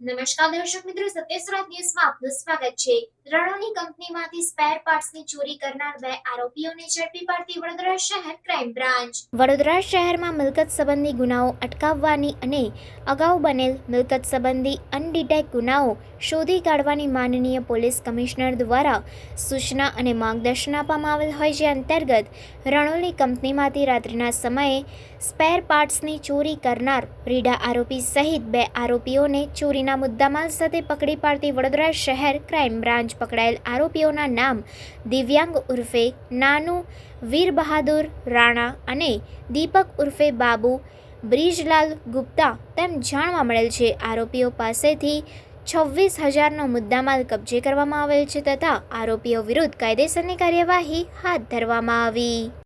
નમસ્કાર દર્શક મિત્રો સત્ય સુરત ન્યૂઝમાં આપનું સ્વાગત છે. રણોની કંપનીમાંથી સ્પેર પાર્ટ્સની ચોરી કરનાર બે આરોપીઓને ઝડપી પાડતી વડોદરા શહેર ક્રાઇમ બ્રાન્ચ વડોદરા શહેરમાં મિલકત સંબંધી ગુનાઓ અટકાવવાની અને અગાઉ બનેલ મિલકત સંબંધી અનડિટેક ગુનાઓ શોધી કાઢવાની માનનીય પોલીસ કમિશનર દ્વારા સૂચના અને માર્ગદર્શન આપવામાં આવેલ હોય જે અંતર્ગત રણોલી કંપનીમાંથી રાત્રિના સમયે સ્પેર પાર્ટ્સની ચોરી કરનાર રીડા આરોપી સહિત બે આરોપીઓને ચોરીના મુદ્દામાલ સાથે પકડી પાડતી વડોદરા શહેર ક્રાઇમ બ્રાન્ચ પકડાયેલ આરોપીઓના નામ દિવ્યાંગ ઉર્ફે નાનુ વીર બહાદુર રાણા અને દીપક ઉર્ફે બાબુ, બ્રિજલાલ ગુપ્તા તેમ જાણવા મળેલ છે. આરોપીઓ પાસેથી છવ્વીસ હજારનો મુદ્દામાલ કબજે કરવામાં આવેલ છે તથા આરોપીઓ વિરુદ્ધ કાયદેસરની કાર્યવાહી હાથ ધરવામાં આવી.